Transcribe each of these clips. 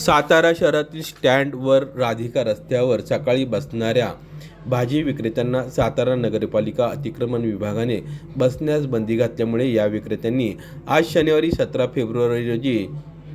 सातारा शहरातील स्टँडवर राधिका रस्त्यावर सकाळी बसणाऱ्या भाजी विक्रेत्यांना सातारा नगरपालिका अतिक्रमण विभागाने बसण्यास बंदी घातल्यामुळे या विक्रेत्यांनी आज शनिवारी सतरा फेब्रुवारी रोजी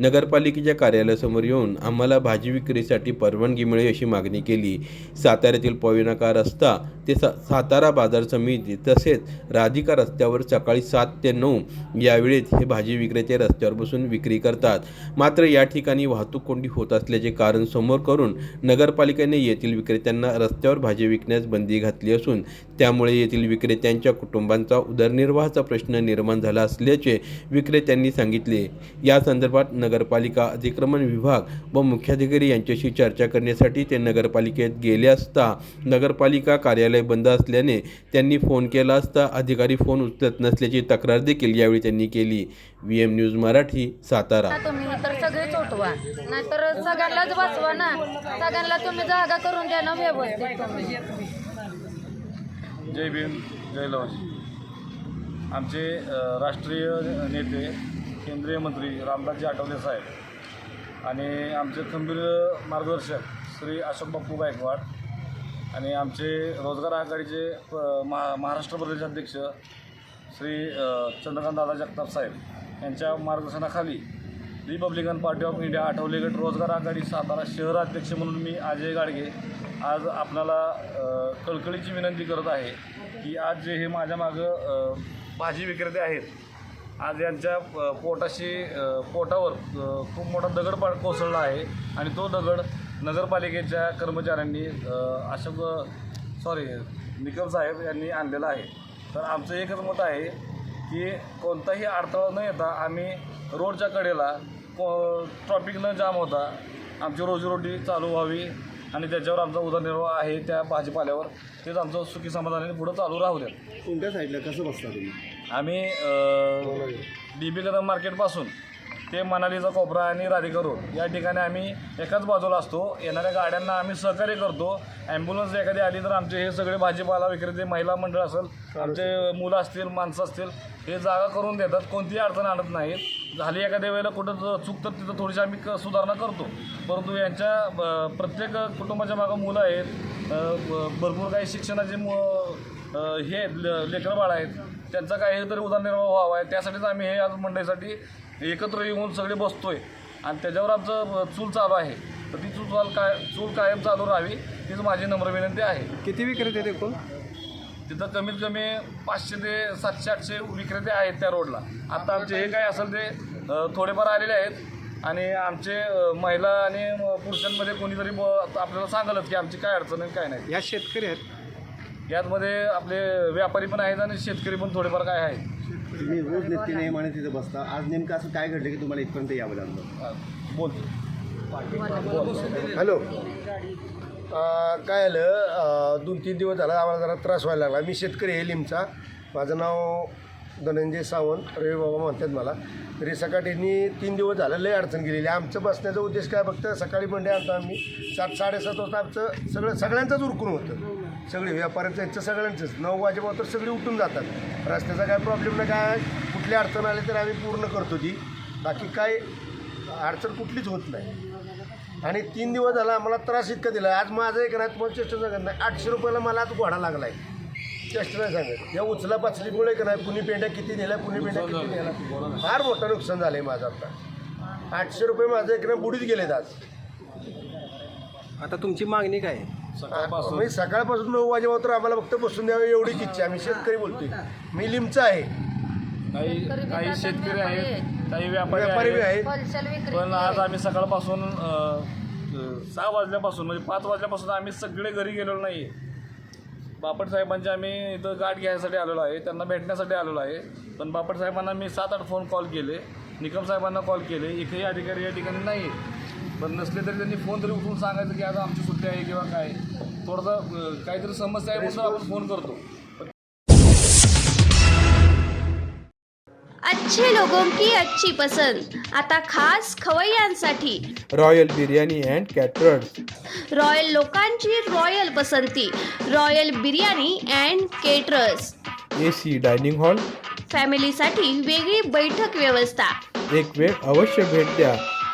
नगरपालिकेच्या कार्यालयासमोर येऊन आम्हाला भाजी विक्रीसाठी परवानगी मिळेल अशी मागणी केली. साताऱ्यातील पविनाका रस्ता ते सा सातारा बाजार समिती तसेच राधिका रस्त्यावर सकाळी सात ते नऊ यावेळेत हे भाजी विक्रेते रस्त्यावर बसून विक्री करतात. मात्र या ठिकाणी वाहतूक कोंडी होत असल्याचे कारण समोर करून नगरपालिकेने येथील विक्रेत्यांना रस्त्यावर भाजी विकण्यास बंदी घातली असून त्यामुळे येथील विक्रेत्यांच्या कुटुंबांचा उदरनिर्वाहाचा प्रश्न निर्माण झाला असल्याचे विक्रेत्यांनी सांगितले. या संदर्भात नगरपालिका अतिक्रमण विभाग व मुख्याधिकारी यांच्याशी चर्चा करण्यासाठी ते नगरपालिकेत गेले असता नगरपालिका कार्यालय बंद असल्याने त्यांनी फोन केला असता अधिकारी फोन उचलत नसल्याची तक्रार देखील यावेळी त्यांनी केली. V M news Marathi Satara. तुम्ही तर सगळेच उठवा. नाहीतर सगळ्यांनाच बसवा ना. सगळ्यांना तुम्ही जागा करून द्या ना व्यवस्थित जय भीम जय लवजी आमचे राष्ट्रीय नेते केंद्रीय मंत्री रामदासजी आठवले साहेब आणि आमचे खंबीर मार्गदर्शक श्री अशोक बाप्पू गायकवाड आणि आमचे रोजगार आघाडीचे प- महा महाराष्ट्र प्रदेश अध्यक्ष श्री चंद्रकांत दादा जगताप साहेब यांच्या मार्गदर्शनाखाली Republican party of India Athawale गट रोजगार आघाडी सातारा शहर अध्यक्ष म्हणून मी अजय गाडगे आज आपणाला कळकळीची विनंती करत आहे की आज जे हे माझ्या मागं भाजी विक्रेते आहेत आज यांच्या पोटाशी पोटावर खूप मोठा दगड पा कोसळला आहे. आणि तो दगड नगरपालिकेच्या कर्मचाऱ्यांनी अशोक सॉरी निकम साहेब यांनी आणलेला आहे. तर आमचं एकच मत आहे की कोणताही अडथळा न येता आम्ही रोडच्या कडेला को ट्रॉफिक न जाम होता आमची रोजीरोटी चालू व्हावी. आणि त्याच्यावर आमचा उदरनिर्वाह आहे त्या भाजीपाल्यावर. तेच आमचं सुखी समाधानाने पुढं चालू राहू द्या. कोणत्या साईडला कसं बसता तुम्ही? आम्ही डी बी कदम मार्केटपासून ते मनालीचा कोपरा आणि राधिका रोड. या ठिकाणी आम्ही एकाच बाजूला असतो. येणाऱ्या गाड्यांना आम्ही सहकार्य करतो. ॲम्ब्युलन्स एखादी आली तर आमचे हे सगळे भाजीपाला विक्रेते महिला मंडळ असेल आमचे मुलं असतील माणसं असतील हे जागा करून देतात. कोणतीही अडचण आणत नाहीत झाली एखाद्या वेळेला कुठं चूक तर तिथं थोडीशी आम्ही क- सुधारणा करतो. परंतु यांच्या प्रत्येक कुटुंबाच्या मागं मुलं आहेत. भरपूर काही शिक्षणाचे मु हे लेकरं बाळ आहेत. त्यांचा काहीतरी उदरनिर्वाह व्हावा आहे. त्यासाठीच आम्ही हे आज मंडईसाठी एकत्र येऊन सगळे बसतोय. आणि त्याच्यावर आमचं चूल चालू आहे. तर ती चूल चाल काय चूल कायम चालू राहावी तीच माझी नम्र विनंती आहे. किती विक्रेते ते कोण तिथं कमीत कमी पाचशे ते सातशे आठशे विक्रेते आहेत त्या रोडला. आता आमचे हे काय असेल ते थोडेफार आलेले आहेत. आणि आमचे महिला आणि पुरुषांमध्ये कोणीतरी ब- आपल्याला सांगालच की आमची काय अडचण आहे काय नाही. या शेतकरी आहेत. यातमध्ये आपले व्यापारी पण आहेत आणि शेतकरी पण थोडेफार काय आहेत. तुम्ही रोज नित्य नेमाने तिथे बसता. आज नेमकं असं काय घडलं की तुम्हाला इथपर्यंत यावं लागलं? बोलतो हॅलो. अं, काय अं, दोन तीन दिवस झाला आम्हाला जरा त्रास व्हायला लागला. मी शेतकरी आहे लिमचा. माझं नाव धनंजय सावंत. रवी बाबा म्हणतात मला. तरी सकाळी तीन दिवस झालं लय अडचण गेलेली. आहे. आमचं बसण्याचा उद्देश काय? फक्त सकाळी मंडे आणतो आम्ही. सात साडेसात वाजता आमचं सगळं सगळ्यांचंच उरकून होतं. सगळे व्यापाऱ्यांचं यांचं सगळ्यांचंच. नऊ वाजेपर्यंत तर सगळी उठून जातात. रस्त्याचा काय प्रॉब्लेम नाही काय कुठली अडचण आली तर आम्ही पूर्ण करतो ती. बाकी काय अडचण कुठलीच होत नाही. आणि तीन दिवस झाला आम्हाला त्रास इतका दिला. आज माझं एक नाही तुम्हाला चेष्टा सांगत नाही. आठशे रुपयाला मला आज घोडा लागला आहे चेष्टा नाही सांगत. या उचला पाचलीमुळे का नाही? पुणे पेंड्या किती नेल्या पुणे पेंड्या किती नेल्या? फार मोठं नुकसान झालं आहे माझं आता. आठशे रुपये माझं एक ना बुडीत गेलेत आज. आता तुमची मागणी काय आहे? सकाळपासून. म्हणजे सकाळपासून नऊ वाजेपर्यंत आम्हाला फक्त बसून द्यावं एवढीच इच्छा. आम्ही शेतकरी बोलतोय. मी लिमचा आहे. काही काही शेतकरी आहेत काही व्यापारी व्यापारी बी आहेत. आहेत. होलसेल विक्री पण आज आम्ही सकाळपासून अ, सहा वाजल्यापासून म्हणजे पाच वाजल्यापासून आम्ही सगळे घरी गेलेलो नाही बापट साहेबांची आम्ही इथं गाठ घ्यायसाठी आलेलो आहे त्यांना भेटण्यासाठी आलेलो आहे. पण बापट साहेबांना मी सात आठ फोन कॉल केले. निकम साहेबांना कॉल केले. एकही अधिकारी या ठिकाणी नाही पण नसले तरी त्यांनी फोन तरी उठून सांगायचं की आज आमची सुट्टी आहे किंवा काय. थोडंसं काहीतरी समस्या आहे म्हणून आपण फोन करतो. अच्छे लोगों की अच्छी पसंद. आता खास खवय्यांसाठी royal biryani and caterers royal लोकांची रॉयल पसंती. Royal biryani and caterers A C dining hall फॅमिलीसाठी वेगळी बैठक व्यवस्था. एक वेळ अवश्य भेट द्या.